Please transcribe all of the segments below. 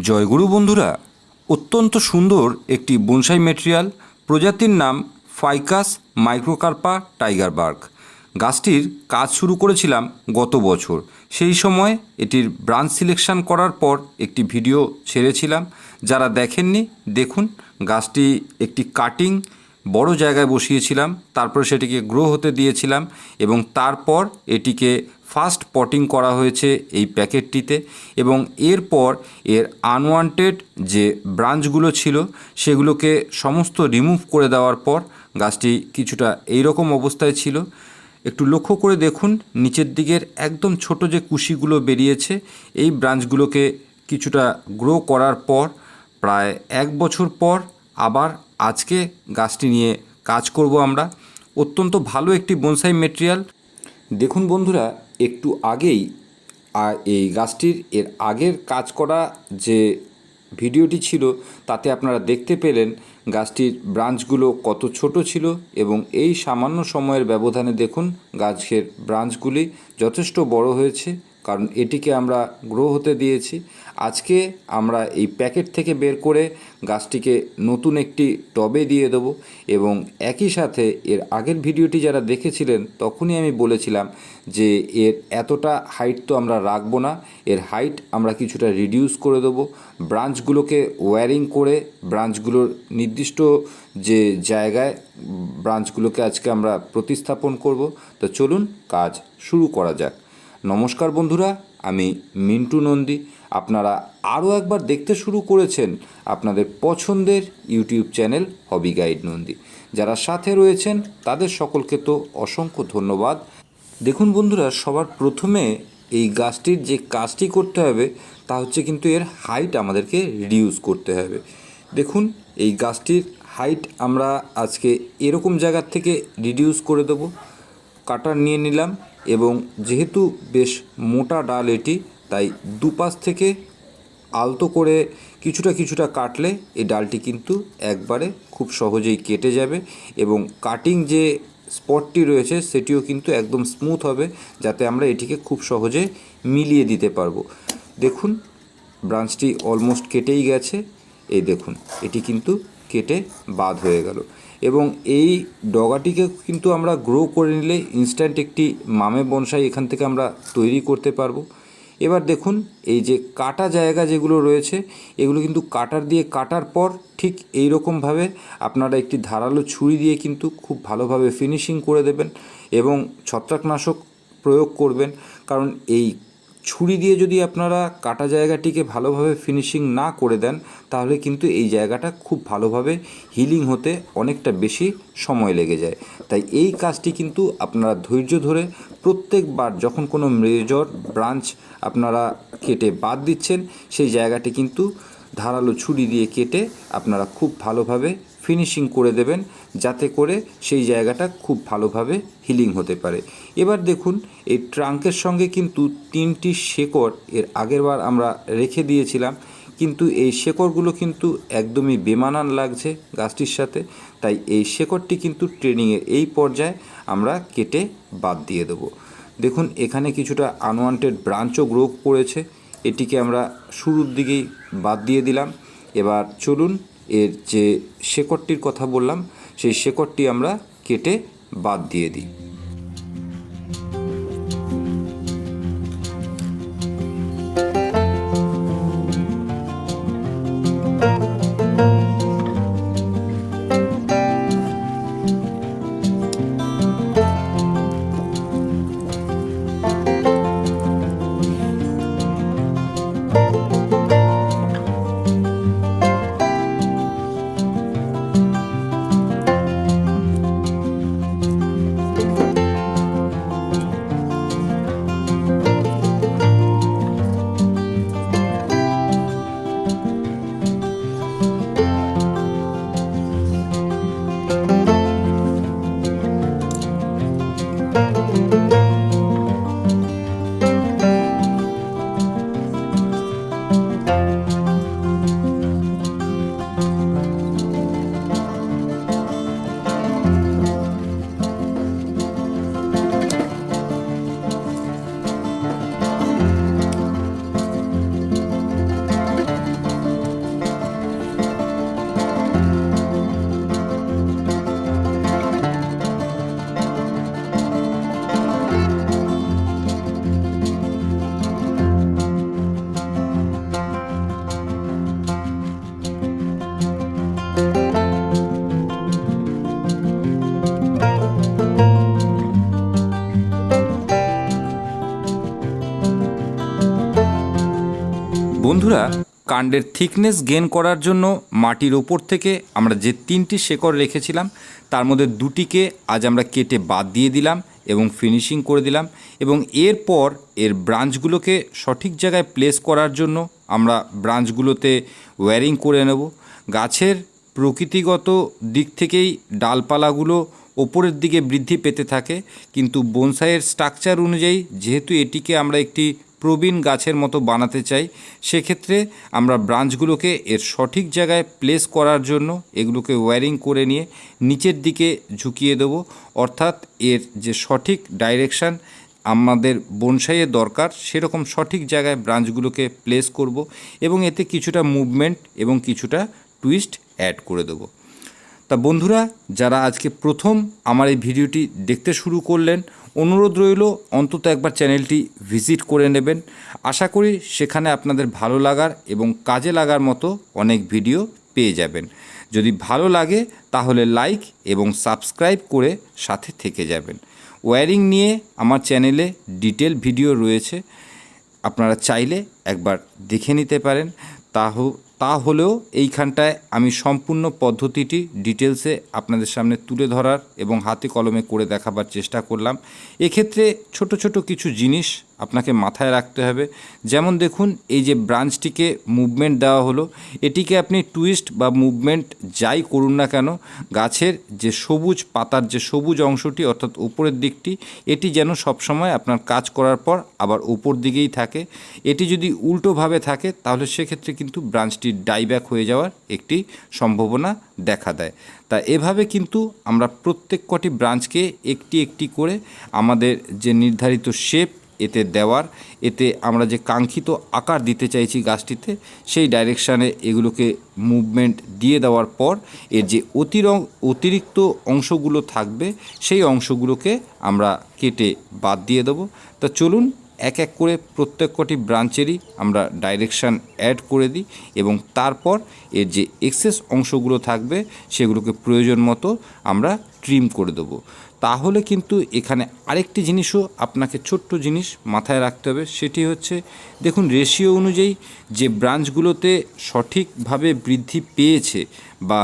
জয়গুরু বন্ধুরা, অত্যন্ত সুন্দর একটি বনসাই মেটেরিয়াল প্রজাতির নাম ফাইকাস মাইক্রোকার্পা টাইগার বার্ক। গাছটির কাজ শুরু করেছিলাম গত বছর। সেই সময় এটির ব্রাঞ্চ সিলেকশন করার পর একটি ভিডিও ছেড়েছিলাম। যারা দেখেননি, দেখুন। গাছটি একটি কাটিং বড় জায়গায় বসিয়েছিলাম, তারপর সেটিকে গ্রো হতে দিয়েছিলাম এবং তারপর এটিকে ফার্স্ট পটিং করা হয়েছে এই প্যাকেটটিতে এবং এরপর এর আনওয়ান্টেড যে ব্রাঞ্চগুলো ছিল সেগুলোকে সমস্ত রিমুভ করে দেওয়ার পর গাছটি কিছুটা এই রকম অবস্থায় ছিল। একটু লক্ষ্য করে দেখুন, নিচের দিকের একদম ছোট যে কুশিগুলো বেরিয়েছে, এই ব্রাঞ্চগুলোকে কিছুটা গ্রো করার পর, প্রায় এক বছর পর আবার আজকে গাছটি নিয়ে কাজ করব আমরা। অত্যন্ত ভালো একটি বনসাই মেটেরিয়াল দেখুন বন্ধুরা, একটু আগেই এই গাছটির এর আগের কাজ করা যে ভিডিওটি ছিল, তাতে আপনারা দেখতে পেলেন গাছটির ব্রাঞ্চগুলো কত ছোট ছিল এবং এই সামান্য সময়ের ব্যবধানে দেখুন গাছের ব্রাঞ্চগুলি যথেষ্ট বড় হয়েছে। কারণ এটিকে আমরা গ্রো হতে দিয়েছি। আজকে আমরা এই প্যাকেট থেকে বের করে গাছটিকে নতুন একটি টবে দিয়ে দেবো এবং একই সাথে এর আগের ভিডিওটি যারা দেখেছিলেন তখনই আমি বলেছিলাম যে এর এতটা হাইট তো আমরা রাখব না, এর হাইট আমরা কিছুটা রিডিউস করে দেবো। ব্রাঞ্চগুলোকে ওয়্যারিং করে ব্রাঞ্চগুলোর নির্দিষ্ট যে জায়গায় ব্রাঞ্চগুলোকে আজকে আমরা প্রতিস্থাপন করব। তো চলুন কাজ শুরু করা যাক। নমস্কার বন্ধুরা, আমি মিন্টু নন্দী। আপনারা আরও একবার দেখতে শুরু করেছেন আপনাদের পছন্দের YouTube channel hobby guide Nandi. যারা সাথে রয়েছেন, তাদের সকলকে তো অসংখ্য ধন্যবাদ। দেখুন বন্ধুরা, সবার প্রথমে এই গাছটির যে কাজটি করতে হবে, তা হচ্ছে কিন্তু এর হাইট আমাদেরকে রিডিউস করতে হবে। দেখুন, এই গাছটির হাইট আমরা আজকে এরকম জায়গার থেকে রিডিউস করে দেবো। কাটার নিয়ে নিলাম। এবং যেহেতু বেশ মোটা ডাল এটি, তাই দুপাশ থেকে আলতো করে কিছুটা কিছুটা কাটলে এই ডালটি কিন্তু একবারে খুব সহজেই কেটে যাবে এবং কাটিং যে স্পটটি রয়েছে সেটিও কিন্তু একদম স্মুথ হবে যাতে আমরা এটিকে খুব সহজে মিলিয়ে দিতে পারব। দেখুন ব্রাঞ্চটি অলমোস্ট কেটেই গেছে। এই দেখুন, এটি কিন্তু কেটে বাদ হয়ে গেল। এবং এই ডগাটিকে কিন্তু আমরা গ্রো করে নিলে ইনস্ট্যান্ট একটি মামে বনসাই এখান থেকে আমরা তৈরি করতে পারব। এবার দেখুন, এই যে কাটা জায়গা যেগুলো রয়েছে, এগুলো কিন্তু কাটার দিয়ে কাটার পর ঠিক এই রকমভাবে আপনারা একটি ধারালো ছুরি দিয়ে কিন্তু খুব ভালোভাবে ফিনিশিং করে দেবেন এবং ছত্রাকনাশক প্রয়োগ করবেন। কারণ এই ছুরি দিয়ে যদি আপনারা কাটা জায়গাটিকে ভালোভাবে ফিনিশিং না করে দেন, তাহলে কিন্তু এই জায়গাটা খুব ভালোভাবে হিলিং হতে অনেকটা বেশি সময় লেগে যায়। তাই এই কাজটি কিন্তু আপনারা ধৈর্য ধরে প্রত্যেকবার যখন কোনো মেজর ব্রাঞ্চ আপনারা কেটে বাদ দিচ্ছেন, সেই জায়গাটি কিন্তু ধারালো ছুরি দিয়ে কেটে আপনারা খুব ভালোভাবে ফিনিশিং করে দেবেন যাতে করে সেই জায়গাটা খুব ভালোভাবে হিলিং হতে পারে। এবার দেখুন, এই ট্রাঙ্কের সঙ্গে কিন্তু তিনটি শেকড় এর আগেরবার আমরা রেখে দিয়েছিলাম, কিন্তু এই শেকড়গুলো কিন্তু একদমই বেমানান লাগছে গাছটির সাথে, তাই এই শেকড়টি কিন্তু ট্রেনিংয়ের এই পর্যায়ে আমরা কেটে বাদ দিয়ে দেবো। দেখুন, এখানে কিছুটা আনওয়ান্টেড ব্রাঞ্চও গ্রো করেছে, এটিকে আমরা শুরুর দিকেই বাদ দিয়ে দিলাম। এবার চলুন এর যে শেকড়টির কথা বললাম সেই শেকড়টি আমরা কেটে বাদ দিয়ে দিই। বন্ধুরা, কাণ্ডের থিকনেস গেন করার জন্য মাটির ওপর থেকে আমরা যে তিনটি শেকড় রেখেছিলাম, তার মধ্যে দুটিকে আজ আমরা কেটে বাদ দিয়ে দিলাম এবং ফিনিশিং করে দিলাম এবং এরপর এর ব্রাঞ্চগুলোকে সঠিক জায়গায় প্লেস করার জন্য আমরা ব্রাঞ্চগুলোতে ওয়্যারিং করে নেব। গাছের প্রকৃতিগত দিক থেকেই ডালপালাগুলো ওপরের দিকে বৃদ্ধি পেতে থাকে, কিন্তু বনসাইয়ের স্ট্রাকচার অনুযায়ী যেহেতু এটিকে আমরা একটি প্রবীণ গাছের মতো বানাতে চাই, সেক্ষেত্রে আমরা ব্রাঞ্চগুলোকে এর সঠিক জায়গায় প্লেস করার জন্য এগুলোকে ওয়্যারিং করে নিয়ে নিচের দিকে ঝুঁকিয়ে দেবো। অর্থাৎ এর যে সঠিক ডাইরেকশান আমাদের বনসাইয়ের দরকার, সেরকম সঠিক জায়গায় ব্রাঞ্চগুলোকে প্লেস করব এবং এতে কিছুটা মুভমেন্ট এবং কিছুটা টুইস্ট অ্যাড করে দেবো। তা বন্ধুরা, যারা আজকে প্রথম আমার এই ভিডিওটি দেখতে শুরু করলেন অনুরোধ রইল, অন্তত একবার চ্যানেলটি ভিজিট করে নেবেন। আশা করি সেখানে আপনাদের ভালো লাগার এবং কাজে লাগার মতো অনেক ভিডিও পেয়ে যাবেন। যদি ভালো লাগে, তাহলে লাইক এবং সাবস্ক্রাইব করে সাথে থেকে যাবেন। ওয়্যারিং নিয়ে আমার চ্যানেলে ডিটেল ভিডিও রয়েছে। আপনারা চাইলে একবার দেখে নিতে পারেন। তাহ তা হলেও এইখানটায় আমি সম্পূর্ণ পদ্ধতিটি ডিটেলসে আপনাদের সামনে তুলে ধরার এবং হাতে কলমে করে দেখাবার চেষ্টা করলাম। এক্ষেত্রে ছোট ছোট কিছু জিনিস আপনাকে মাথায় রাখতে হবে। যেমন দেখুন, এই যে ব্রাঞ্চটিকে মুভমেন্ট দেওয়া হলো, এটিকে আপনি টুইস্ট বা মুভমেন্ট যাই করুন না কেন, গাছের যে সবুজ পাতার যে সবুজ অংশটি, অর্থাৎ উপরের দিকটি, এটি যেন সবসময় আপনার কাজ করার পর আবার উপর দিকেই থাকে। এটি যদি উল্টোভাবে থাকে, তাহলে সেক্ষেত্রে কিন্তু ব্রাঞ্চটি ডাইব্যাক হয়ে যাওয়ার একটি সম্ভাবনা দেখা দেয়। তা এভাবে কিন্তু আমরা প্রত্যেক কটি ব্রাঞ্চকে একটি একটি করে আমাদের যে নির্ধারিত শেপ এতে দেওয়ার, এতে আমরা যে কাঙ্ক্ষিত আকার দিতে চাইছি গাছটিতে, সেই ডাইরেকশানে এগুলোকে মুভমেন্ট দিয়ে দেওয়ার পর এর যে অতিরং, অতিরিক্ত অংশগুলো থাকবে, সেই অংশগুলোকে আমরা কেটে বাদ দিয়ে দেবো। তা চলুন এক এক করে প্রত্যেক কটি ব্রাঞ্চেরই আমরা ডাইরেকশান অ্যাড করে দিই এবং তারপর এর যে এক্সেস অংশগুলো থাকবে, সেগুলোকে প্রয়োজন মতো আমরা ট্রিম করে দেবো। তাহলে কিন্তু এখানে আরেকটি জিনিসও আপনাকে ছোট্ট জিনিস মাথায় রাখতে হবে, সেটি হচ্ছে, দেখুন রেশিও অনুযায়ী যে ব্রাঞ্চগুলোতে সঠিকভাবে বৃদ্ধি পেয়েছে বা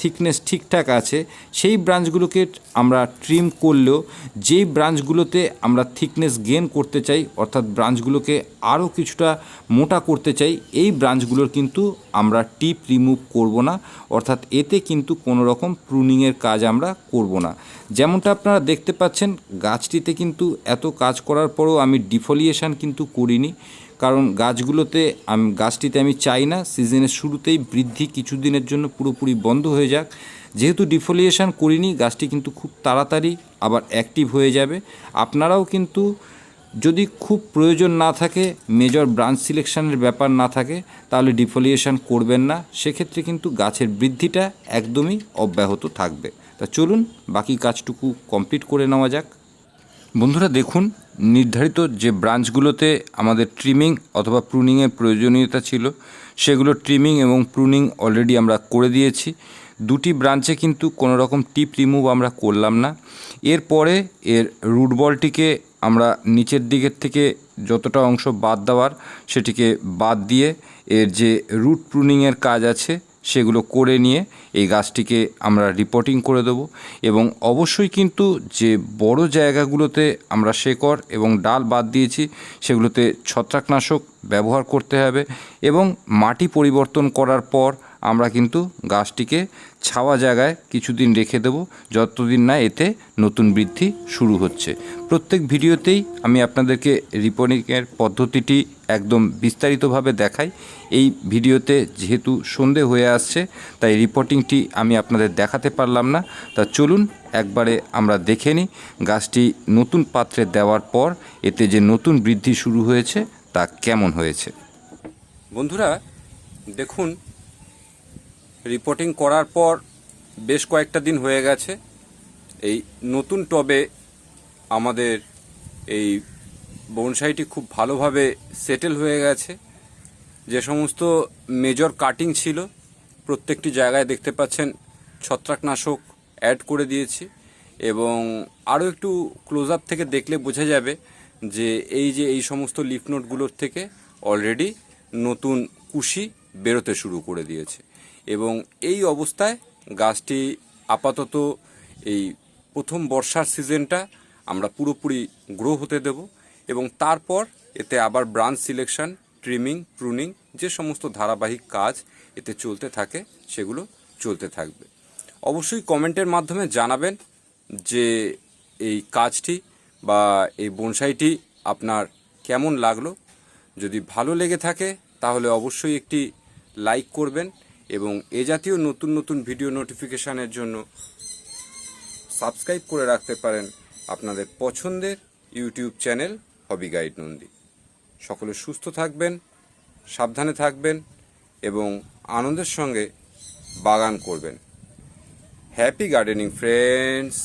থিকনেস ঠিকঠাক আছে, সেই ব্রাঞ্চগুলোকে আমরা ট্রিম করলেও যেই ব্রাঞ্চগুলোতে আমরা থিকনেস গেন করতে চাই, অর্থাৎ ব্রাঞ্চগুলোকে আরও কিছুটা মোটা করতে চাই, এই ব্রাঞ্চগুলোর কিন্তু আমরা টিপ রিমুভ করব না, অর্থাৎ এতে কিন্তু কোনো রকম প্রুনিংয়ের কাজ আমরা করব না। যেমনটা আপনারা দেখতে পাচ্ছেন, গাছটিতে কিন্তু এত কাজ করার পরেও আমি ডিফলিয়েশন কিন্তু করিনি কারণ গাছগুলোতে আমি, গাছটিতে আমি চাই না। সিজনের শুরুতেই বৃদ্ধি কিছুদিনের জন্য পুরোপুরি বন্ধ হয়ে যাক। যেহেতু ডিফোলিয়েশন করিনি, গাছটি কিন্তু খুব তাড়াতাড়ি আবার অ্যাক্টিভ হয়ে যাবে। আপনারাও কিন্তু যদি খুব প্রয়োজন না থাকে মেজর ব্রাঞ্চ সিলেকশনের ব্যাপার না থাকে, তাহলে ডিফোলিয়েশন করবেন না। সেক্ষেত্রে কিন্তু গাছের বৃদ্ধিটা একদমই অব্যাহত থাকবে। তা চলুন, বাকি কাজটুকু কমপ্লিট করে নেওয়া যাক। বন্ধুরা দেখুন, নির্ধারিত যে ব্রাঞ্চগুলোতে আমাদের ট্রিমিং অথবা প্রুনিংয়ের প্রয়োজনীয়তা ছিল, সেগুলো ট্রিমিং এবং প্রুনিং অলরেডি আমরা করে দিয়েছি। দুটি ব্রাঞ্চে কিন্তু কোনো রকম টিপ রিমুভ আমরা করলাম না। এরপরে এর রুট বলটিকে আমরা নিচের দিকের থেকে যতটা অংশ বাদ দেওয়ার, সেটিকে বাদ দিয়ে এর যে রুট প্রুনিংয়ের কাজ আছে সেগুলো করে নিয়ে এই গাছটিকে আমরা রিপোর্টিং করে দেব। এবং অবশ্যই কিন্তু যে বড় জায়গাগুলোতে আমরা শেকড় এবং ডাল বাদ দিয়েছি, সেগুলোতে ছত্রাকনাশক ব্যবহার করতে হবে এবং মাটি পরিবর্তন করার পর আমরা কিন্তু গাছটিকে ছাওয়া জায়গায় কিছুদিন রেখে দেবো। যতদিন না এতে নতুন বৃদ্ধি শুরু হচ্ছে। প্রত্যেক ভিডিওতেই আমি আপনাদেরকে রিপোর্টিংয়ের পদ্ধতিটি একদম বিস্তারিতভাবে দেখাই। এই ভিডিওতে যেহেতু সন্ধে হয়ে আসছে, তাই রিপোর্টিংটি আমি আপনাদের দেখাতে পারলাম না। তা চলুন একবারে আমরা দেখে নিই গাছটি নতুন পাত্রে দেওয়ার পর এতে যে নতুন বৃদ্ধি শুরু হয়েছে, তা কেমন হয়েছে। বন্ধুরা, দেখুন রিপোর্টিং করার পর বেশ কয়েকটা দিন হয়ে গেছে। এই নতুন টবে আমাদের এই বনসাইটি খুব ভালোভাবে সেটেল হয়ে গেছে। যে সমস্ত মেজর কাটিং ছিল, প্রত্যেকটি জায়গায় দেখতে পাচ্ছেন ছত্রাকনাশক অ্যাড করে দিয়েছি এবং আরও একটু ক্লোজ আপ থেকে দেখলে বোঝা যাবে যে এই যে এই সমস্ত লিফ নোটগুলোর থেকে অলরেডি নতুন কুশি বেরোতে শুরু করে দিয়েছে। এবং এই অবস্থায় গাছটি আপাতত এই প্রথম বর্ষার সিজনটা আমরা পুরোপুরি গ্রো হতে দেব এবং তারপর এতে আবার ব্রাঞ্চ সিলেকশন ট্রিমিং প্রুনিং যে সমস্ত ধারাবাহিক কাজ এতে চলতে থাকে সেগুলো চলতে থাকবে। অবশ্যই কমেন্টের মাধ্যমে জানাবেন যে এই কাজটি বা এই বনসাইটি আপনার কেমন লাগল। যদি ভালো লেগে থাকে তাহলে অবশ্যই একটি লাইক করবেন এবং এ জাতীয় নতুন নতুন ভিডিও নোটিফিকেশানের জন্য সাবস্ক্রাইব করে রাখতে পারেন আপনাদের পছন্দের YouTube channel hobby guide Nandi. সকলে সুস্থ থাকবেন, সাবধানে থাকবেন এবং আনন্দের সঙ্গে বাগান করবেন। Happy gardening friends